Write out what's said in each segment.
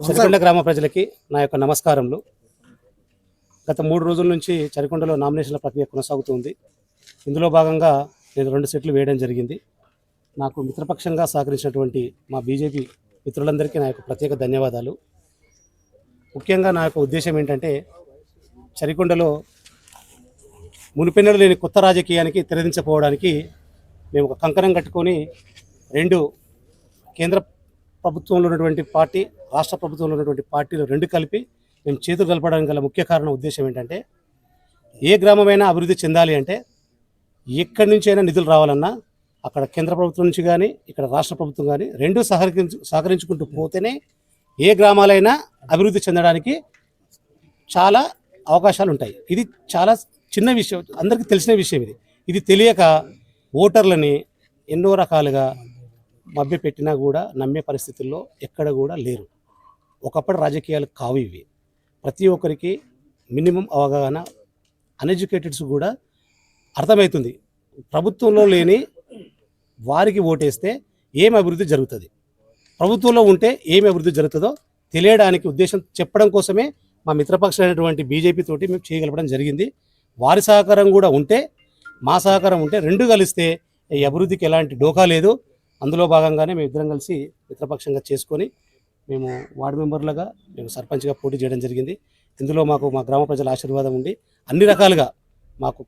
చరికొండ గ్రామ ప్రజలకి నా యొక్క నమస్కారములు. గత మూడు రోజుల నుంచి చరికొండలో నామినేషన్ల ప్రక్రియ కొనసాగుతుంది. ఇందులో భాగంగా నేను రెండు సెట్లు వేయడం జరిగింది. నాకు మిత్రపక్షంగా సహకరించినటువంటి మా బీజేపీ మిత్రులందరికీ నా యొక్క ప్రత్యేక ధన్యవాదాలు. ముఖ్యంగా నా యొక్క ఉద్దేశం ఏంటంటే చరికొండలో మునిపెన్నడు లేని కొత్త రాజకీయానికి తెరదించకపోవడానికి మేము ఒక కంకణం కట్టుకొని రెండు కేంద్ర ప్రభుత్వంలో ఉన్నటువంటి పార్టీ రాష్ట్ర ప్రభుత్వంలో ఉన్నటువంటి పార్టీలు రెండు కలిపి మేము చేతులు కలపడానికి గల ముఖ్య కారణం ఉద్దేశం ఏంటంటే ఏ గ్రామమైనా అభివృద్ధి చెందాలి అంటే ఎక్కడి నుంచి అయినా నిధులు రావాలన్నా అక్కడ కేంద్ర ప్రభుత్వం నుంచి కానీ ఇక్కడ రాష్ట్ర ప్రభుత్వం కానీ రెండు సహకరించు సహకరించుకుంటూ పోతేనే ఏ గ్రామాలైనా అభివృద్ధి చెందడానికి చాలా అవకాశాలు ఉంటాయి. ఇది చాలా చిన్న విషయం అందరికీ తెలిసిన విషయం ఇది. ఇది తెలియక ఓటర్లని ఎన్నో రకాలుగా మభ్యపెట్టినా కూడా నమ్మే పరిస్థితుల్లో ఎక్కడ కూడా లేరు. ఒకప్పటి రాజకీయాలు కావు ఇవి. ప్రతి ఒక్కరికి మినిమం అవగాహన అన్ఎడ్యుకేటెడ్స్ కూడా అర్థమవుతుంది. ప్రభుత్వంలో లేని వారికి ఓటేస్తే ఏం అభివృద్ధి జరుగుతుంది? ప్రభుత్వంలో ఉంటే ఏమి అభివృద్ధి జరుగుతుందో తెలియడానికి ఉద్దేశం చెప్పడం కోసమే మా మిత్రపక్షమైనటువంటి బీజేపీ తోటి మేము చేయగలపడం జరిగింది. వారి సహకారం కూడా ఉంటే మా సహకారం ఉంటే రెండు కలిస్తే ఈ అభివృద్ధికి ఎలాంటి డోకా లేదు. అందులో భాగంగానే మేము ఇద్దరం కలిసి మిత్రపక్షంగా చేసుకొని మేము వార్డు మెంబర్లుగా మేము సర్పంచ్గా పోటీ చేయడం జరిగింది. ఇందులో మాకు మా గ్రామ ప్రజల ఆశీర్వాదం ఉండి అన్ని రకాలుగా మాకు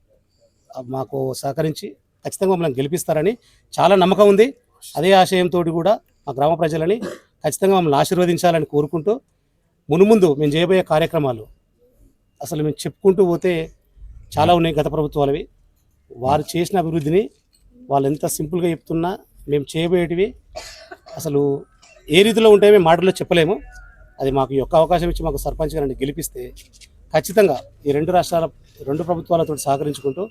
మాకు సహకరించి ఖచ్చితంగా మమ్మల్ని గెలిపిస్తారని చాలా నమ్మకం ఉంది. అదే ఆశయంతో కూడా మా గ్రామ ప్రజలని ఖచ్చితంగా మమ్మల్ని ఆశీర్వదించాలని కోరుకుంటూ మునుముందు మేము చేయబోయే కార్యక్రమాలు అసలు మేము చెప్పుకుంటూ పోతే చాలా ఉన్నాయి గత ప్రభుత్వాలవి. వారు చేసిన అభివృద్ధిని వాళ్ళు ఎంత సింపుల్గా చెప్తున్నా మేము చేయబోయేటివి అసలు ఏ రీతిలో ఉంటాయో మేము మాటల్లో చెప్పలేము. అది మాకు యొక్క అవకాశం ఇచ్చి మాకు సర్పంచ్ గారిని గెలిపిస్తే ఖచ్చితంగా ఈ రెండు రాష్ట్రాల రెండు ప్రభుత్వాలతో సహకరించుకుంటూ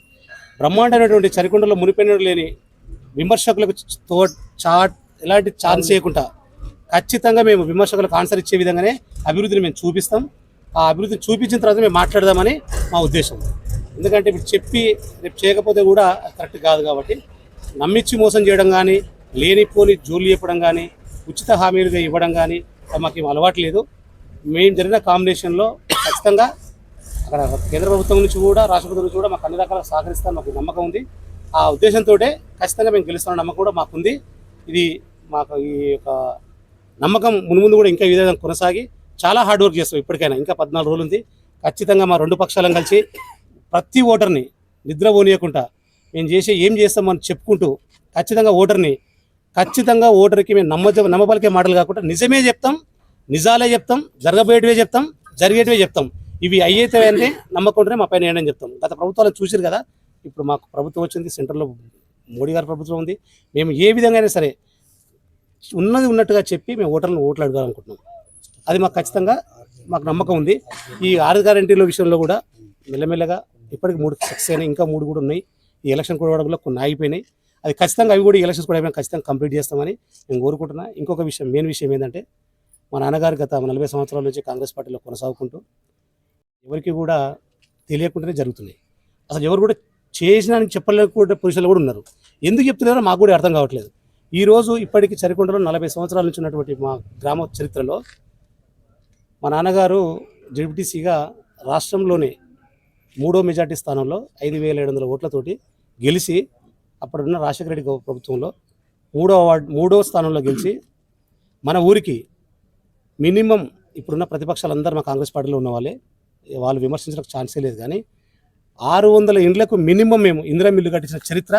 బ్రహ్మాండమైనటువంటి చరికొండలో మునిపెన్నడు లేని విమర్శకులకు తో చాట్ ఎలాంటి ఛాన్స్ చేయకుండా ఖచ్చితంగా మేము విమర్శకులకు ఆన్సర్ ఇచ్చే విధంగానే అభివృద్ధిని మేము చూపిస్తాం. ఆ అభివృద్ధిని చూపించిన తర్వాత మేము మాట్లాడదామని మా ఉద్దేశం. ఎందుకంటే ఇప్పుడు చెప్పి రేపు చేయకపోతే కూడా కరెక్ట్ కాదు కాబట్టి నమ్మించి మోసం చేయడం కానీ లేనిపోని జోలు చెప్పడం కానీ ఉచిత హామీలుగా ఇవ్వడం కానీ మాకు ఏం అలవాటు లేదు. మేము జరిగిన కాంబినేషన్లో ఖచ్చితంగా అక్కడ కేంద్ర ప్రభుత్వం నుంచి కూడా రాష్ట్ర ప్రభుత్వం నుంచి కూడా మాకు అన్ని రకాల సహకరిస్తాను మాకు నమ్మకం ఉంది. ఆ ఉద్దేశంతో ఖచ్చితంగా మేము గెలుస్తున్న నమ్మకం కూడా మాకుంది ఇది మాకు ఈ యొక్క నమ్మకం మునుముందు కూడా ఇంకా విధంగా కొనసాగి చాలా హార్డ్ వర్క్ చేస్తాం ఇప్పటికైనా. ఇంకా పద్నాలుగు రోజులు ఉంది. ఖచ్చితంగా మా రెండు పక్షాలను కలిసి ప్రతి ఓటర్ని నిద్ర పోనీయకుండా మేము చేసే ఏం చేస్తామని చెప్పుకుంటూ ఖచ్చితంగా ఓటర్ని ఖచ్చితంగా ఓటర్కి మేము నమ్మ నమ్మపలికే మాటలు కాకుండా నిజమే చెప్తాం నిజాలే చెప్తాం జరగబోయేటివే చెప్తాం జరిగేటివే చెప్తాం. ఇవి అయ్యేతే అంటే నమ్మకుంటేనే మా పైన ఏంటని చెప్తాం. గత ప్రభుత్వాలను చూసారు కదా ఇప్పుడు మాకు ప్రభుత్వం వచ్చింది సెంటర్లో మోడీ గారి ప్రభుత్వం ఉంది. మేము ఏ విధంగా అయినా సరే ఉన్నది ఉన్నట్టుగా చెప్పి మేము ఓటర్లను ఓట్లు అడగాలనుకుంటున్నాం. అది మాకు ఖచ్చితంగా మాకు నమ్మకం ఉంది. ఈ ఆరు గ్యారంటీల విషయంలో కూడా మెల్లమెల్లగా ఇప్పటికి మూడు సక్సెస్ అయినాయి ఇంకా మూడు కూడా ఉన్నాయి. ఈ ఎలక్షన్ కూడా కూడా కొన్ని ఆగిపోయినాయి. అది ఖచ్చితంగా అవి కూడా ఈ ఎలక్షన్స్ కూడా అయిపోయినా ఖచ్చితంగా కంప్లీట్ చేస్తామని నేను కోరుకుంటున్నా. ఇంకొక విషయం మెయిన్ విషయం ఏంటంటే మా నాన్నగారు గత నలభై సంవత్సరాల నుంచి కాంగ్రెస్ పార్టీలో కొనసాగుకుంటూ ఎవరికి కూడా తెలియకుండానే జరుగుతున్నాయి. అసలు ఎవరు కూడా చేసిన చెప్పలేకుండా పురుషులు కూడా ఉన్నారు. ఎందుకు చెప్తున్నారో మాకు కూడా అర్థం కావట్లేదు. ఈ రోజు చరికొండలో నలభై సంవత్సరాల నుంచి ఉన్నటువంటి మా గ్రామ చరిత్రలో మా నాన్నగారు జెడ్పీటీసీగా రాష్ట్రంలోనే మూడో మెజార్టీ స్థానంలో ఐదు వేల ఏడు వందల ఓట్లతోటి గెలిచి అప్పుడున్న రాజశేఖర రెడ్డి ప్రభుత్వంలో మూడో వార్డు మూడో స్థానంలో గెలిచి మన ఊరికి మినిమం ఇప్పుడున్న ప్రతిపక్షాలందరూ మా కాంగ్రెస్ పార్టీలో ఉన్న వాళ్ళే వాళ్ళు విమర్శించడానికి ఛాన్సే లేదు కానీ ఆరు వందల ఇండ్లకు మినిమం మేము ఇందిరా మిల్లు కట్టించిన చరిత్ర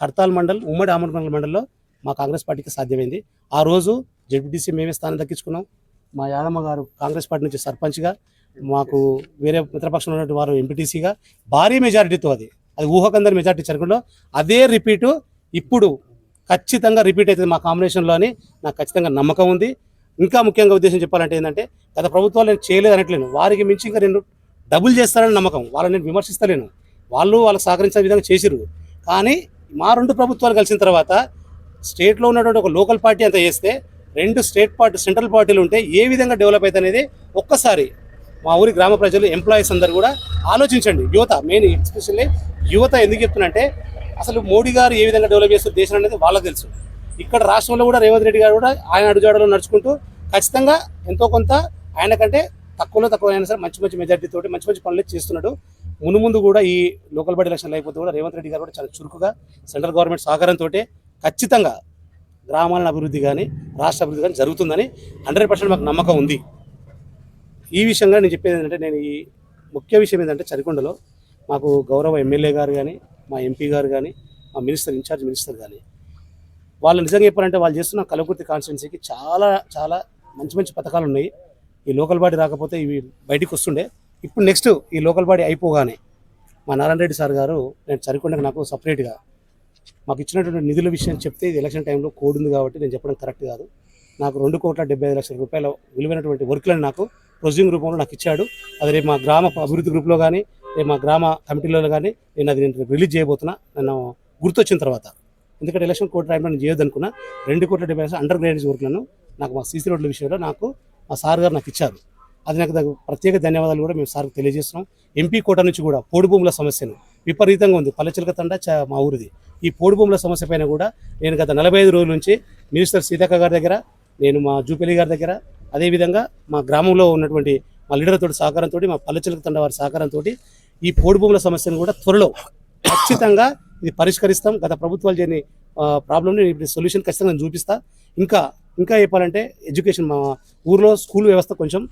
కడతాల్ మండల్ ఉమ్మడి ఆమర్మండల్ మండల్లో మా కాంగ్రెస్ పార్టీకి సాధ్యమైంది. ఆ రోజు జడ్పీటీసీ మేమే స్థానం దక్కించుకున్నాం. మా యాదమ్మ గారు కాంగ్రెస్ పార్టీ నుంచి సర్పంచ్గా మాకు వేరే మిత్రపక్షంలో ఉన్నటువంటి వారు ఎంపీటీసీగా భారీ మెజారిటీతో అది. అది ఊహకందరి మెజార్టీ జరగడంలో అదే రిపీటు ఇప్పుడు ఖచ్చితంగా రిపీట్ అవుతుంది మా కాంబినేషన్లో అని నాకు ఖచ్చితంగా నమ్మకం ఉంది. ఇంకా ముఖ్యంగా ఉద్దేశం చెప్పాలంటే ఏంటంటే గత ప్రభుత్వాలు నేను చేయలేదు అనట్లేను వారికి మించి ఇంకా నేను డబుల్ చేస్తానని నమ్మకం. వాళ్ళని నేను విమర్శిస్తలేను. వాళ్ళు వాళ్ళకి సహకరించే విధంగా చేసిరు కానీ మా రెండు ప్రభుత్వాలు కలిసిన తర్వాత స్టేట్లో ఉన్నటువంటి ఒక లోకల్ పార్టీ అంతా చేస్తే రెండు స్టేట్ పార్టీ సెంట్రల్ పార్టీలు ఉంటే ఏ విధంగా డెవలప్ అవుతుంది అనేది ఒక్కసారి మా ఊరి గ్రామ ప్రజలు ఎంప్లాయీస్ అందరు కూడా ఆలోచించండి. యువత మెయిన్ ఎస్పెషల్లీ యువత ఎందుకు చెప్తున్నంటే అసలు మోడీ గారు ఏ విధంగా డెవలప్ చేస్తారు దేశం అనేది వాళ్ళకి తెలుసు. ఇక్కడ రాష్ట్రంలో కూడా రేవంత్ రెడ్డి గారు కూడా ఆయన అడుగుజాడలో నడుచుకుంటూ ఖచ్చితంగా ఎంతో కొంత ఆయన కంటే తక్కువలో తక్కువ అయినా సరే మంచి మంచి మెజార్టీ తోటి మంచి మంచి పనులు చేస్తున్నాడు. మును ముందు కూడా ఈ లోకల్ బాడీ ఎలక్షన్లు అయిపోతే కూడా రేవంత్ రెడ్డి గారు కూడా చాలా చురుకుగా సెంట్రల్ గవర్నమెంట్ సహకారంతో ఖచ్చితంగా గ్రామాల అభివృద్ధి కానీ రాష్ట్ర అభివృద్ధి కానీ జరుగుతుందని హండ్రెడ్ పర్సెంట్ మాకు నమ్మకం ఉంది. ఈ విషయంగా నేను చెప్పేది ఏంటంటే నేను ఈ ముఖ్య విషయం ఏంటంటే చరికొండలో మాకు గౌరవ ఎమ్మెల్యే గారు కానీ మా ఎంపీ గారు కానీ మా మినిస్టర్ ఇన్ఛార్జ్ మినిస్టర్ కానీ వాళ్ళు నిజంగా చెప్పారంటే వాళ్ళు చేస్తున్న కలకుర్తి కాన్స్టిట్యున్సీకి చాలా చాలా మంచి మంచి పథకాలు ఉన్నాయి. ఈ లోకల్ బాడీ రాకపోతే ఇవి బయటికి వస్తుండే. ఇప్పుడు నెక్స్ట్ ఈ లోకల్ బాడీ అయిపోగానే మా నారాయణ రెడ్డి సార్ గారు నేను చరికొండకు నాకు సపరేట్గా మాకు ఇచ్చినటువంటి నిధుల విషయం చెప్తే ఇది ఎలక్షన్ టైంలో కోడ్ ఉంది కాబట్టి నేను చెప్పడం కరెక్ట్ కాదు. నాకు రెండు కోట్ల డెబ్బై ఐదు లక్షల రూపాయల విలువైనటువంటి వర్క్లను నాకు ప్రొజ్యూమ్ రూపంలో నాకు ఇచ్చాడు. అది రేపు మా గ్రామ అభివృద్ధి గ్రూప్లో కానీ రేపు మా గ్రామ కమిటీలో కానీ నేను అది నేను రిలీజ్ చేయబోతున్నా. నన్ను గుర్తొచ్చిన తర్వాత. ఎందుకంటే ఎలక్షన్ కోర్టు టైంలో నేను చేయొద్దనుకున్నా రెండు కోట్ల డెబ్బై అండర్ గ్రేడేజ్ వర్క్లను నాకు మా సీసీ రోడ్ల విషయంలో నాకు మా సార్ గారు నాకు ఇచ్చారు. అది నాకు ప్రత్యేక ధన్యవాదాలు కూడా మేము సార్కి తెలియజేస్తున్నాం. ఎంపీ కోట నుంచి కూడా పోడు భూముల సమస్యను విపరీతంగా ఉంది. పల్లెచిలక తండ చ- మా ఊరిది. ఈ పోడు భూముల సమస్య పైన కూడా నేను గత నలభై ఐదు రోజుల నుంచి మినిస్టర్ సీతక్క గారి దగ్గర నేను మా జూపల్లి గారి దగ్గర అదేవిధంగా మా గ్రామంలో ఉన్నటువంటి మా లీడర్తో సహకారంతో మా పల్లెచిలక తండ వారి సహకారంతో ఈ పోడు భూముల సమస్యను కూడా త్వరలో ఖచ్చితంగా ఇది పరిష్కరిస్తాం. గత ప్రభుత్వాలు చేయని ప్రాబ్లమ్ని ఇప్పుడు సొల్యూషన్ ఖచ్చితంగా నేను చూపిస్తా. ఇంకా ఇంకా చెప్పాలంటే ఎడ్యుకేషన్ మా ఊర్లో స్కూల్ వ్యవస్థ కొంచెం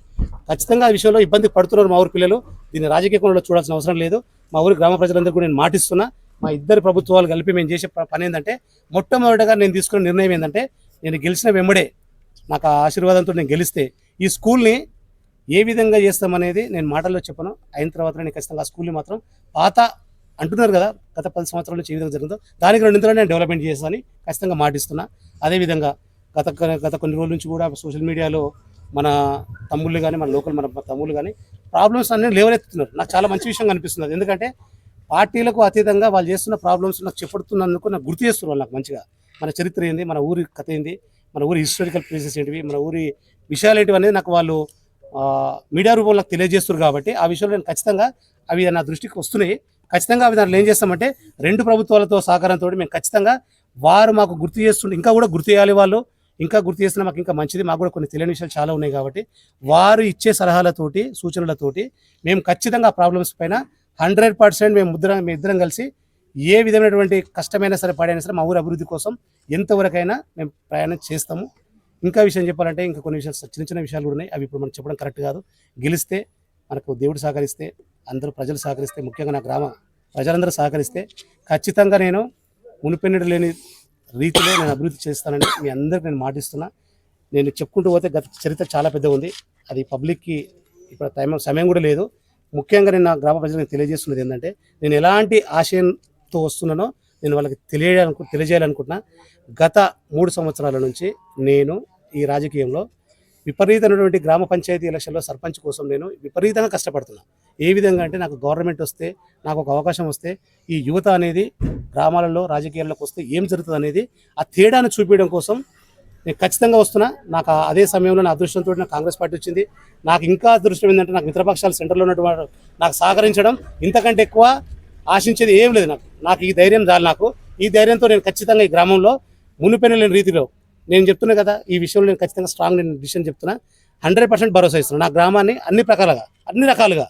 ఖచ్చితంగా ఆ విషయంలో ఇబ్బంది పడుతున్నారు మా ఊరి పిల్లలు. దీన్ని రాజకీయ కోణంలో చూడాల్సిన అవసరం లేదు. మా ఊరి గ్రామ ప్రజలందరూ కూడా నేను మాటిస్తున్నా. మా ఇద్దరు ప్రభుత్వాలు కలిపి మేము చేసే ప- పని ఏంటంటే మొట్టమొదటిగా నేను తీసుకున్న నిర్ణయం ఏంటంటే నేను గెలిచిన వెంబడే నాకు ఆ ఆశీర్వాదంతో నేను గెలిస్తే ఈ స్కూల్ని ఏ విధంగా చేస్తామనేది నేను మాటల్లో చెప్పను. అయిన తర్వాత నేను ఖచ్చితంగా ఆ స్కూల్ని మాత్రం పాత అంటున్నారు కదా గత పది సంవత్సరాల నుంచి ఏ విధంగా జరిగిందో దానికి రెండింతలో నేను డెవలప్మెంట్ చేస్తానని ఖచ్చితంగా మాటిస్తున్నా. అదేవిధంగా గత గత కొన్ని రోజుల నుంచి కూడా సోషల్ మీడియాలో మన తమ్ముళ్ళు కానీ మన లోకల్ మన తమ్ముళ్ళు కానీ ప్రాబ్లమ్స్ అన్నీ లేవనెత్తుతున్నారు నాకు చాలా మంచి విషయం కనిపిస్తుంది ఎందుకంటే పార్టీలకు అతీతంగా వాళ్ళు చేస్తున్న ప్రాబ్లమ్స్ నాకు చెప్పడుతున్నందుకు నాకు గుర్తు చేస్తున్నారు నాకు మంచిగా. మన చరిత్ర ఏంది? మన ఊరి కథ ఏంది? మన ఊరి హిస్టారికల్ ప్లేసెస్ ఏంటివి మన ఊరి విషయాలు ఏంటివి అనేది నాకు వాళ్ళు మీడియా రూపంలో నాకు తెలియజేస్తారు కాబట్టి ఆ విషయంలో నేను ఖచ్చితంగా అవి నా దృష్టికి వస్తున్నాయి. ఖచ్చితంగా అవి దాంట్లో ఏం చేస్తామంటే రెండు ప్రభుత్వాలతో సహకారంతో మేము ఖచ్చితంగా వారు మాకు గుర్తు చేస్తుంటే ఇంకా కూడా గుర్తు చేయాలి వాళ్ళు. ఇంకా గుర్తు చేస్తున్న మాకు ఇంకా మంచిది మాకు కూడా కొన్ని తెలియని విషయాలు చాలా ఉన్నాయి కాబట్టి వారు ఇచ్చే సలహాలతోటి సూచనలతోటి మేము ఖచ్చితంగా ఆ ప్రాబ్లమ్స్ పైన హండ్రెడ్ పర్సెంట్ మేము ముద్ర మేము ఇద్దరం కలిసి ఏ విధమైనటువంటి కష్టమైనా సరే పడైనా సరే మా ఊరి అభివృద్ధి కోసం ఎంతవరకైనా మేము ప్రయాణం చేస్తాము. ఇంకా విషయం చెప్పాలంటే ఇంకా కొన్ని విషయాలు చిన్న చిన్న విషయాలు కూడా ఉన్నాయి. అవి ఇప్పుడు మనం చెప్పడం కరెక్ట్ కాదు. గెలిస్తే మనకు దేవుడు సహకరిస్తే అందరూ ప్రజలు సహకరిస్తే ముఖ్యంగా నా గ్రామ ప్రజలందరూ సహకరిస్తే ఖచ్చితంగా నేను మునిపెన్నడు లేని రీతిలో నేను అభివృద్ధి చేస్తానని మీ అందరికి నేను మాటిస్తున్నా. నేను చెప్పుకుంటూ పోతే గత చరిత్ర చాలా పెద్ద ఉంది. అది పబ్లిక్కి ఇప్పుడు టైం సమయం కూడా లేదు. ముఖ్యంగా నేను నా గ్రామ ప్రజలకు తెలియజేస్తున్నది ఏంటంటే నేను ఎలాంటి ఆశయం ఆశయంతో వస్తున్నానో నేను వాళ్ళకి తెలియాలను తెలియజేయాలనుకుంటున్నా. గత మూడు సంవత్సరాల నుంచి నేను ఈ రాజకీయంలో విపరీతమైనటువంటి గ్రామ పంచాయతీ ఎలక్షన్లో సర్పంచ్ కోసం నేను విపరీతంగా కష్టపడుతున్నా. ఏ విధంగా అంటే నాకు గవర్నమెంట్ వస్తే నాకు ఒక అవకాశం వస్తే ఈ యువత అనేది గ్రామాలలో రాజకీయాల్లోకి వస్తే ఏం జరుగుతుంది అనేది ఆ తేడాను చూపించడం కోసం నేను ఖచ్చితంగా వస్తున్నా. నాకు అదే సమయంలో నా అదృష్టంతో నాకు కాంగ్రెస్ పార్టీ వచ్చింది. నాకు ఇంకా అదృష్టం ఏంటంటే నాకు మిత్రపక్షాలు సెంటర్లో ఉన్నటువంటి నాకు సహకరించడం. ఇంతకంటే ఎక్కువ ఆశించేది ఏం లేదు నాకు. నాకు ఈ ధైర్యం చాలు నాకు. ఈ ధైర్యంతో నేను ఖచ్చితంగా ఈ గ్రామంలో మునిపెన లేని రీతిలో నేను చెప్తున్నా కదా ఈ విషయంలో నేను ఖచ్చితంగా స్ట్రాంగ్ నేను డిసిషన్ చెప్తున్నా. హండ్రెడ్ పర్సెంట్ భరోసా ఇస్తున్నాను నా గ్రామాన్ని అన్ని ప్రకారాలుగా అన్ని రకాలుగా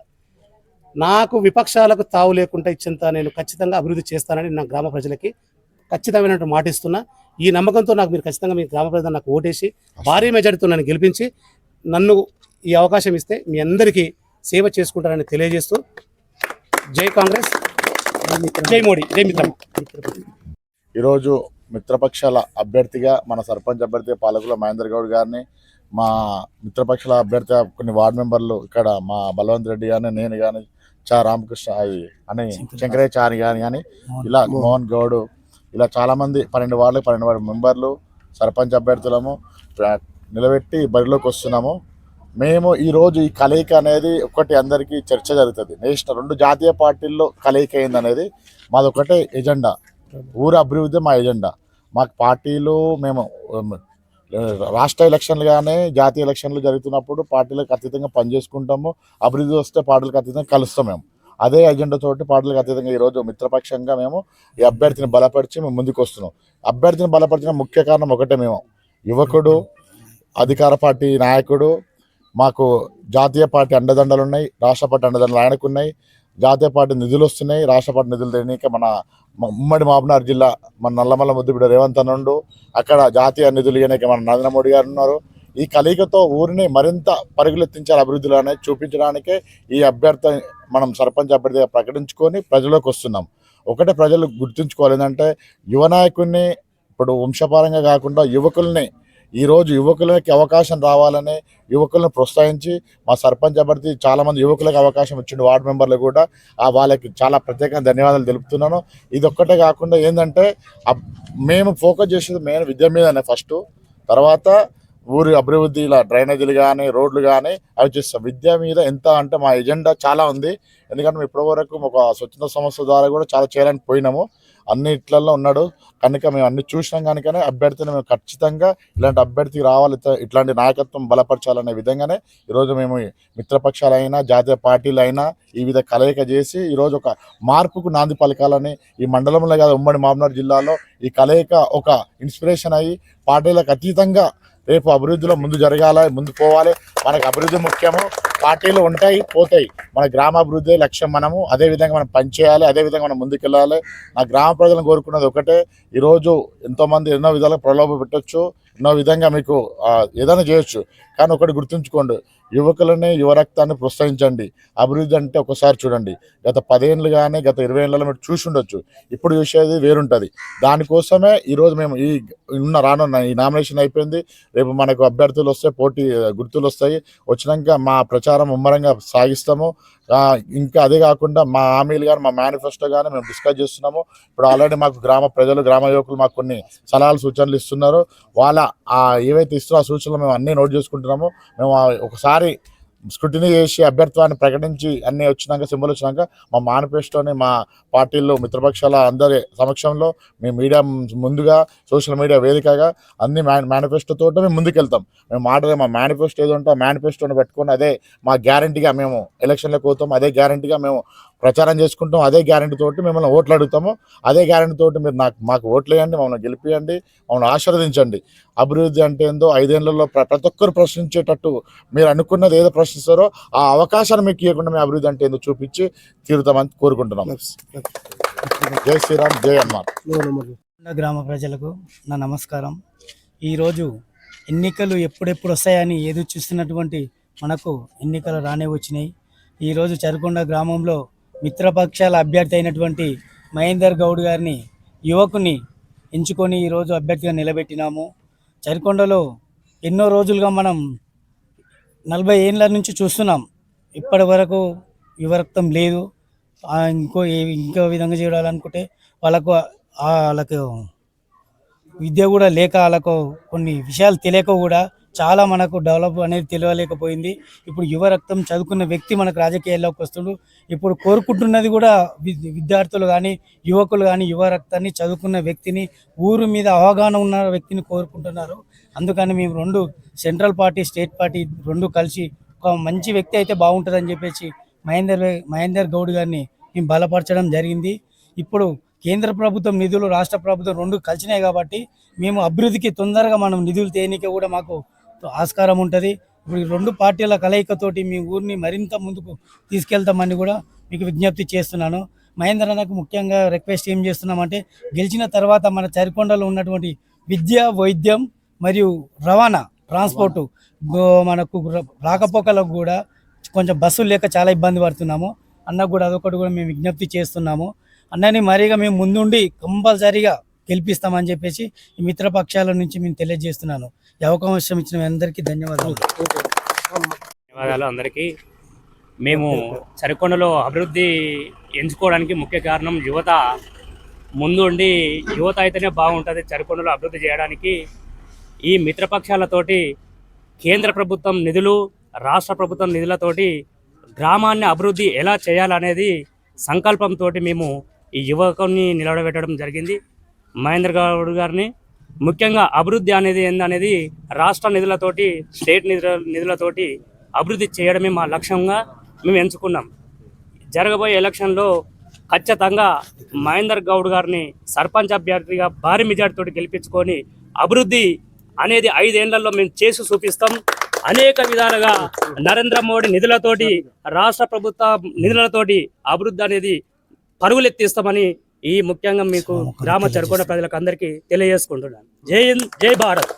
నాకు విపక్షాలకు తావు లేకుండా ఇచ్చేంత నేను ఖచ్చితంగా అభివృద్ధి చేస్తానని నా గ్రామ ప్రజలకి ఖచ్చితమైనటువంటి మాట ఇస్తున్నా. ఈ నమ్మకంతో నాకు మీరు ఖచ్చితంగా మీ గ్రామ ప్రజలు నాకు ఓటేసి భారీ మెజార్టీతో నన్ను గెలిపించి నన్ను ఈ అవకాశం ఇస్తే మీ అందరికీ సేవ చేసుకుంటారని తెలియజేస్తూ జై కాంగ్రెస్. జై మోడీ జై మిత్రం. ఈరోజు మిత్రపక్షాల అభ్యర్థిగా మన సర్పంచ్ అభ్యర్థి పాలకుల మహేందర్ గౌడ్ గారిని మా మిత్రపక్షాల అభ్యర్థి కొన్ని వార్డు మెంబర్లు ఇక్కడ మా బలవంత్ రెడ్డి కానీ నేను కానీ చా రామకృష్ణ అని శంకరాచారి గాని కానీ ఇలా మోహన్ గౌడ్ ఇలా చాలా మంది పన్నెండు వార్డులు పన్నెండు వార్డు మెంబర్లు సర్పంచ్ అభ్యర్థులము నిలబెట్టి బరిలోకి వస్తున్నాము. మేము ఈరోజు ఈ కలయిక అనేది ఒకటి అందరికీ చర్చ జరుగుతుంది. నేషనల్ రెండు జాతీయ పార్టీల్లో కలయిక అయింది అనేది మాది ఒకటే ఎజెండా. ఊరు అభివృద్ధి మా ఎజెండా. మాకు పార్టీలు మేము రాష్ట్ర ఎలక్షన్లు కానీ జాతీయ ఎలక్షన్లు జరుగుతున్నప్పుడు పార్టీలకు అతీతంగా పనిచేసుకుంటాము. అభివృద్ధి వస్తే పార్టీలకు అతీతంగా కలుస్తాం మేము. అదే ఎజెండా తోటి పార్టీలకు అతీతంగా ఈరోజు మిత్రపక్షంగా మేము ఈ అభ్యర్థిని బలపరిచి మేము ముందుకు వస్తున్నాం. అభ్యర్థిని బలపరిచిన ముఖ్య కారణం ఒకటే మేము. యువకుడు అధికార పార్టీ నాయకుడు మాకు జాతీయ పార్టీ అండదండలు ఉన్నాయి రాష్ట్ర పార్టీ అండదండలు ఆయనకు ఉన్నాయి జాతీయ పార్టీ నిధులు వస్తున్నాయి రాష్ట్ర పార్టీ నిధులు తినక మన ఉమ్మడి మహబూబ్నగర్ జిల్లా మన నల్లమల్ల ముద్దుబిడ్డ రేవంత్ అన్న అక్కడ జాతీయ నిధులు ఇవ్వడానికి మన నరేంద్ర మోడీ గారు ఉన్నారు. ఈ కలయికతో ఊరిని మరింత పరుగులెత్తించాలి అభివృద్ధిలో అనేది చూపించడానికే ఈ అభ్యర్థి మనం సర్పంచ్ అభ్యర్థిగా ప్రకటించుకొని ప్రజలోకి వస్తున్నాం. ఒకటే ప్రజలు గుర్తుంచుకోవాలి ఏంటంటే యువ నాయకుడిని ఇప్పుడు వంశపారంగా కాకుండా యువకుల్ని ఈరోజు యువకులకి అవకాశం రావాలని యువకులను ప్రోత్సహించి మా సర్పంచ్ అభ్యర్థి చాలామంది యువకులకు అవకాశం ఇచ్చిండు వార్డు మెంబర్లు కూడా. ఆ వాళ్ళకి చాలా ప్రత్యేకంగా ధన్యవాదాలు తెలుపుతున్నాను. ఇది ఒక్కటే కాకుండా ఏంటంటే మేము ఫోకస్ చేసేది మెయిన్ విద్య మీదనే ఫస్ట్. తర్వాత ఊరి అభివృద్ధి ఇలా డ్రైనేజీలు కానీ రోడ్లు కానీ అవి చేస్తాం. విద్య మీద ఎంత అంటే మా ఎజెండా చాలా ఉంది. ఎందుకంటే మేము ఇప్పటివరకు ఒక స్వచ్ఛంద సంస్థ ద్వారా కూడా చాలా చేయాలని పోయినాము అన్నిట్లలో ఉన్నాడు. కనుక మేము అన్ని చూసినాం కనుకనే అభ్యర్థిని మేము ఖచ్చితంగా ఇలాంటి అభ్యర్థి రావాలి. ఇట్లాంటి నాయకత్వం బలపరచాలనే విధంగానే ఈరోజు మేము మిత్రపక్షాలైనా జాతీయ పార్టీలైనా ఈ విధ కలయిక చేసి ఈరోజు ఒక మార్పుకు నాంది పలకాలని ఈ మండలంలో కాదు ఉమ్మడి మామనాడు జిల్లాలో ఈ కలయిక ఒక ఇన్స్పిరేషన్ అయ్యి పార్టీలకు అతీతంగా రేపు అభివృద్ధిలో ముందు జరగాలి ముందు పోవాలి. మనకు అభివృద్ధి ముఖ్యము. పార్టీలు ఉంటాయి పోతాయి. మన గ్రామాభివృద్ధి లక్ష్యం మనము అదే విధంగా మనం పనిచేయాలి అదే విధంగా మనం ముందుకెళ్ళాలి. నా గ్రామ ప్రజలను కోరుకున్నది ఒకటే. ఈరోజు ఎంతోమంది ఎన్నో విధాలుగా ప్రలోభ పెట్టొచ్చు ఎన్నో విధంగా మీకు ఏదైనా చేయొచ్చు. కానీ ఒకటి గుర్తుంచుకోండి యువకులని యువరక్తాన్ని ప్రోత్సహించండి. అభివృద్ధి అంటే ఒకసారి చూడండి. గత పదేళ్ళు కానీ గత ఇరవై ఏళ్ళలో మీరు చూసి ఉండొచ్చు. ఇప్పుడు చూసేది వేరుంటుంది. దానికోసమే ఈరోజు మేము ఈ ఉన్న రానున్న ఈ నామినేషన్ అయిపోయింది. రేపు మనకు అభ్యర్థులు వస్తే పోటీ గుర్తులు వస్తాయి. వచ్చినాక మా ప్రచారం ముమ్మరంగా సాగిస్తాము. ఇంకా అదే కాకుండా మా హామీలు కానీ మా మేనిఫెస్టో కానీ మేము డిస్కస్ చేస్తున్నాము. ఇప్పుడు ఆల్రెడీ మాకు గ్రామ ప్రజలు గ్రామ యువకులు మాకు కొన్ని సలహాలు సూచనలు ఇస్తున్నారు. వాళ్ళ ఏవైతే ఇస్తున్న ఆ సూచనలు మేము అన్నీ నోట్ చేసుకుంటున్నాము. మేము ఒకసారి స్క్రూటినీ చేసి అభ్యర్థాన్ని ప్రకటించి అన్నీ వచ్చినాక సింబల్ వచ్చినాక మా మేనిఫెస్టోని మా పార్టీల్లో మిత్రపక్షాల అందరి సమక్షంలో మేము మీడియా ముందుగా సోషల్ మీడియా వేదికగా అన్ని మేని మేనిఫెస్టోతో మేము ముందుకెళ్తాం. మేము మాట మా మేనిఫెస్టో ఏదో ఉంటే ఆ మేనిఫెస్టోని పెట్టుకొని అదే మా గ్యారంటీగా మేము ఎలక్షన్లకు పోతాం అదే గ్యారంటీగా మేము ప్రచారం చేసుకుంటాం అదే గ్యారంటీ తోటి మిమ్మల్ని ఓట్లు అడుగుతాము అదే గ్యారంటీ తోటి మీరు నాకు మాకు ఓట్లు వేయండి మమ్మల్ని గెలిపియండి మమ్మల్ని ఆశీర్వదించండి. అభివృద్ధి అంటే ఏందో ఐదేళ్ళలో ప్ర- ప్రతి ఒక్కరు ప్రశ్నించేటట్టు మీరు అనుకున్నది ఏదో ప్రశ్నిస్తారో ఆ అవకాశాన్ని మీకు ఇవ్వకుండా మీ అభివృద్ధి అంటే ఏందో చూపించి తీరుతామని కోరుకుంటున్నాం. జై శ్రీరామ్ జై కొండ గ్రామ ప్రజలకు నా నమస్కారం. ఈరోజు ఎన్నికలు ఎప్పుడెప్పుడు వస్తాయని ఎదురు చూస్తున్నటువంటి మనకు ఎన్నికలు రానే వచ్చినాయి. ఈరోజు చరుకొండ గ్రామంలో మిత్రపక్షాల అభ్యర్థి అయినటువంటి మహేందర్ గౌడ్ గారిని యువకుని ఎంచుకొని ఈరోజు అభ్యర్థిగా నిలబెట్టినాము. చరికొండలో ఎన్నో రోజులుగా మనం నలభై ఏళ్ళ నుంచి చూస్తున్నాం. ఇప్పటి వరకు యువరక్తం లేదు. ఇంకో ఇంకో విధంగా చేయాలనుకుంటే వాళ్ళకు వాళ్ళకు విద్య కూడా లేక వాళ్ళకు కొన్ని విషయాలు తెలియక కూడా చాలా మనకు డెవలప్ అనేది తెలియలేకపోయింది. ఇప్పుడు యువ రక్తం చదువుకున్న వ్యక్తి మనకు రాజకీయాల్లోకి వస్తుడు. ఇప్పుడు కోరుకుంటున్నది కూడా విద్యార్థులు కానీ యువకులు కానీ యువ రక్తాన్ని చదువుకున్న వ్యక్తిని ఊరు మీద అవగాహన ఉన్న వ్యక్తిని కోరుకుంటున్నారు. అందుకని మేము రెండు సెంట్రల్ పార్టీ స్టేట్ పార్టీ రెండు కలిసి ఒక మంచి వ్యక్తి అయితే బాగుంటుందని చెప్పేసి మహేందర్ మహేందర్ గౌడ్ గారిని మేము బలపరచడం జరిగింది. ఇప్పుడు కేంద్ర ప్రభుత్వం నిధులు రాష్ట్ర ప్రభుత్వం రెండు కలిసినాయి కాబట్టి మేము అభివృద్ధికి తొందరగా మనం నిధులు తేనికే కూడా మాకు ఆస్కారం ఉంటుంది. ఇప్పుడు రెండు పార్టీల కలయికతోటి మీ ఊరిని మరింత ముందుకు తీసుకెళ్తామని కూడా మీకు విజ్ఞప్తి చేస్తున్నాను. మహేందర్ అన్నకు ముఖ్యంగా రిక్వెస్ట్ ఏం చేస్తున్నామంటే గెలిచిన తర్వాత మన చరికొండలో ఉన్నటువంటి విద్య వైద్యం మరియు రవాణా ట్రాన్స్పోర్టు మనకు రాకపోకలకు కూడా కొంచెం బస్సులు లేక చాలా ఇబ్బంది పడుతున్నాము. అన్నకు కూడా అదొకటి కూడా మేము విజ్ఞప్తి చేస్తున్నాము. అన్నని మరీగా మేము ముందుండి కంపల్సరీగా గెలిపిస్తామని చెప్పేసి ఈ మిత్రపక్షాల నుంచి మేము తెలియజేస్తున్నాను. అవకాశం ఇచ్చిన అందరికీ ధన్యవాదాలు. ధన్యవాదాలు అందరికీ. మేము చరికొండలో అభివృద్ధి ఎంచుకోవడానికి ముఖ్య కారణం యువత. ముందుండి యువత అయితేనే బాగుంటుంది చరికొండలో అభివృద్ధి చేయడానికి. ఈ మిత్రపక్షాలతోటి కేంద్ర ప్రభుత్వం నిధులు రాష్ట్ర ప్రభుత్వం నిధులతోటి గ్రామాన్ని అభివృద్ధి ఎలా చేయాలనేది సంకల్పంతో మేము ఈ యువకుని నిలబెట్టడం జరిగింది. మహేంద్ర గౌడ్ గారిని ముఖ్యంగా అభివృద్ధి అనేది ఏందనేది రాష్ట్ర నిధులతోటి స్టేట్ నిధుల నిధులతోటి అభివృద్ధి చేయడమే మా లక్ష్యంగా మేము ఎంచుకున్నాం. జరగబోయే ఎలక్షన్లో ఖచ్చితంగా మహేందర్ గౌడ్ గారిని సర్పంచ్ అభ్యర్థిగా భారీ మెజార్టీతో గెలిపించుకొని అభివృద్ధి అనేది ఐదేళ్ళలో మేము చేసి చూపిస్తాం. అనేక విధాలుగా నరేంద్ర మోడీ నిధులతోటి రాష్ట్ర ప్రభుత్వ నిధులతోటి అభివృద్ధి అనేది పరుగులెత్తిస్తామని ఈ ముఖ్యంగా మీకు గ్రామ చరుకొండ ప్రజలకు అందరికీ తెలియజేసుకుంటున్నాను. జై హింద్ జై భారత్.